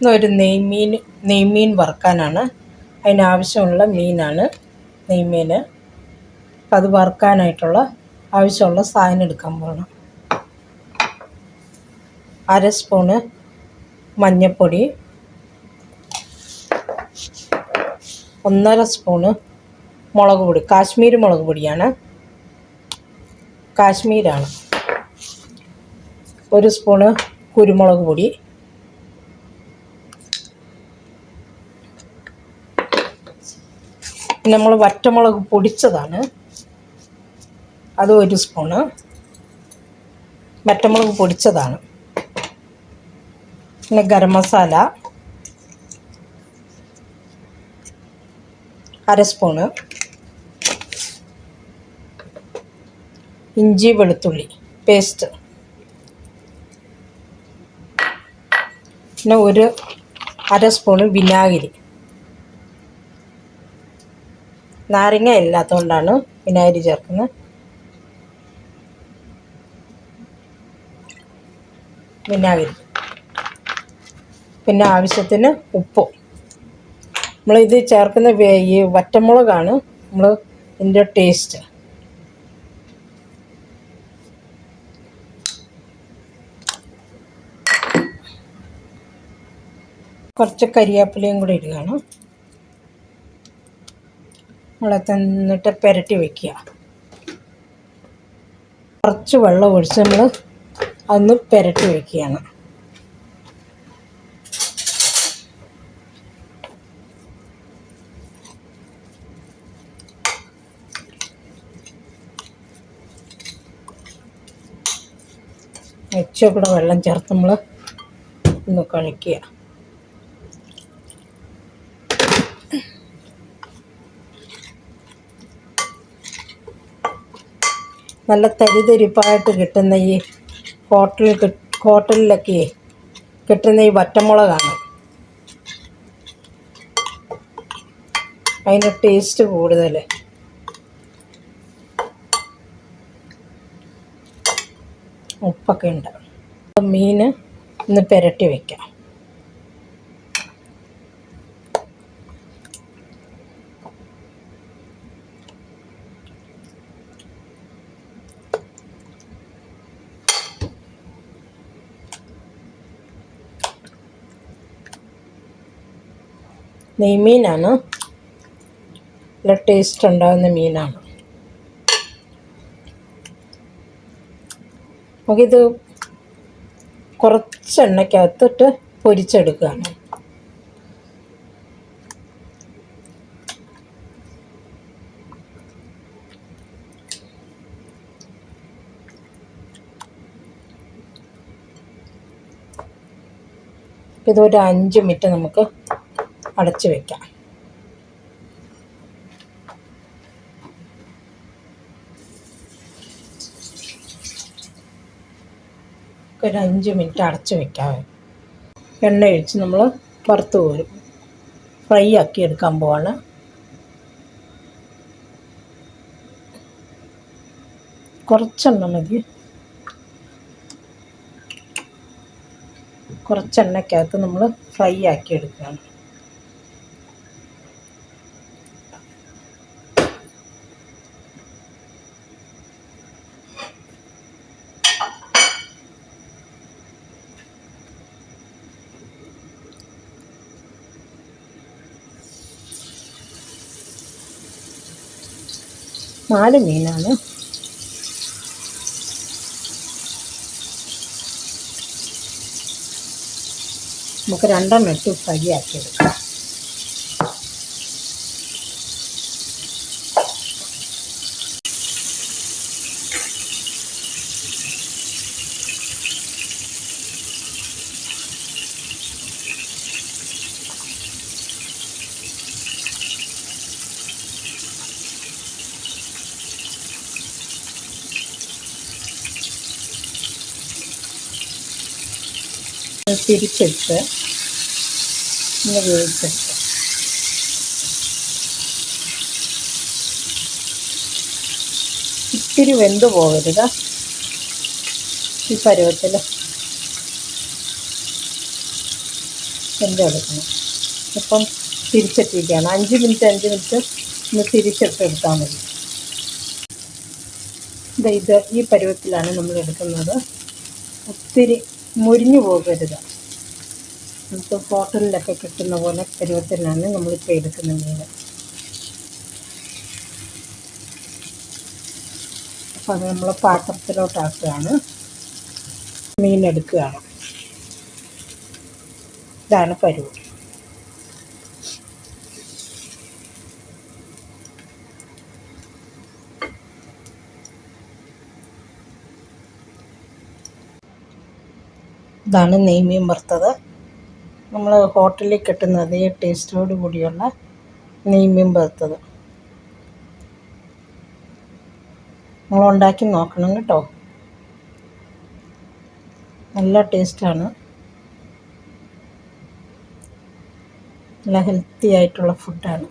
ഇന്നൊരു നെയ്മീൻ നെയ്മീൻ വറുക്കാനാണ്. അതിനാവശ്യമുള്ള മീനാണ് നെയ്മീൻ. അപ്പം അത് വറുക്കാനായിട്ടുള്ള ആവശ്യമുള്ള സാധനം എടുക്കാൻ പോകണം അര സ്പൂണ് മഞ്ഞൾപ്പൊടി ഒന്നര സ്പൂണ് മുളക് പൊടി. കാശ്മീർ മുളക് പൊടിയാണ്. കാശ്മീരാണ്. ഒരു സ്പൂണ് കുരുമുളക് പൊടി. പിന്നെ നമ്മൾ വറ്റമുളക് പൊടിച്ചതാണ്. അത് ഒരു സ്പൂണ് വറ്റമുളക് പൊടിച്ചതാണ്. പിന്നെ ഗരം മസാല. അര സ്പൂണ് ഇഞ്ചി വെളുത്തുള്ളി പേസ്റ്റ് പിന്നെ ഒരു അര സ്പൂണ് വിനാഗിരി. നാരങ്ങ ഇല്ലാത്തതുകൊണ്ടാണ് വിനാഗിരി ചേർക്കുന്നത്. വിനാഗിരി. പിന്നെ ആവശ്യത്തിന് ഉപ്പും. നമ്മളിത് ചേർക്കുന്ന ഈ വറ്റമുളകാണ് നമ്മൾ ഇതിന്റെ ടേസ്റ്റ് കുറച്ച് കരിയാപ്പിലയും കൂടി ഇടുകയാണ്. നമ്മളെ തന്നിട്ട് പുരട്ടി വയ്ക്കുക കുറച്ച് വെള്ളം ഒഴിച്ച് നമ്മൾ അതൊന്ന് പുരട്ടി വയ്ക്കുകയാണ് ഇച്ചിരി വെള്ളം ചേർത്ത് നമ്മൾ ഒന്ന് കഴിക്കുക നല്ല തരിതരിപ്പായിട്ട് കിട്ടുന്ന ഈ ഹോട്ടലിൽ ഹോട്ടലിലൊക്കെ കിട്ടുന്ന ഈ വറ്റമുളകാണ്. അതിന് ടേസ്റ്റ് കൂടുതൽ. ഉപ്പൊക്കെ ഉണ്ട്. മീൻ ഒന്ന് പുരട്ടി വയ്ക്കാം നെയ്മീനാണ് നല്ല ടേസ്റ്റ് ഉണ്ടാകുന്ന മീനാണ്. നമുക്കിത് കുറച്ച് എണ്ണയ്ക്കകത്തിട്ട് പൊരിച്ചെടുക്കുകയാണ്. ഇതൊരു അഞ്ച് മിനിറ്റ് നമുക്ക് അടച്ച് വെക്കാം. ഒരു അഞ്ച് മിനിറ്റ് അടച്ച് വെക്കാം. എണ്ണ ഒഴിച്ച് നമ്മൾ വറുത്ത് പോരും. ഫ്രൈ ആക്കി എടുക്കാൻ പോവാണ്. കുറച്ചെണ്ണ മതി. കുറച്ച് എണ്ണയ്ക്കകത്ത് നമ്മൾ ഫ്രൈ ആക്കി എടുക്കുകയാണ്. നാല് മീനാണ്. നമുക്ക് രണ്ടെണ്ണം ഇട്ട് ഫ്രൈ ആക്കി തിരിച്ചിട്ട് ഇങ്ങനെ വേവിച്ചെടുക്കുക ഇത്തിരി വെന്ത് പോകരുത്. ഈ പരുവത്തിൽ വെന്തെടുക്കണം ഇപ്പം തിരിച്ചിട്ടിരിക്കുകയാണ് അഞ്ച് മിനിറ്റ് അഞ്ച് മിനിറ്റ് ഒന്ന് തിരിച്ചിട്ടെടുത്താൽ മതി. ഇത് ഇത് ഈ പരുവത്തിലാണ് നമ്മൾ എടുക്കുന്നത്. ഒത്തിരി മുരിഞ്ഞു പോകരുത്. നമുക്ക് ഹോട്ടലിലൊക്കെ കിട്ടുന്ന പോലെ പരുവത്തിലാണ് നമ്മളിപ്പോൾ എടുക്കുന്ന മീൻ അപ്പോൾ അത് നമ്മൾ പാത്രത്തിലോട്ടാക്കുകയാണ്. മീനെടുക്കുകയാണ് ഇതാണ് പരുവം. ഇതാണ് നെയ്മീൻ വറുത്തത്. നമ്മൾ ഹോട്ടലിൽ കിട്ടുന്ന അതേ ടേസ്റ്റോട് കൂടിയുള്ള നെയ്മീൻ വറുത്തത്. നിങ്ങൾ ഉണ്ടാക്കി നോക്കണം കേട്ടോ. നല്ല ടേസ്റ്റാണ്. നല്ല ഹെൽത്തി ആയിട്ടുള്ള ഫുഡാണ്.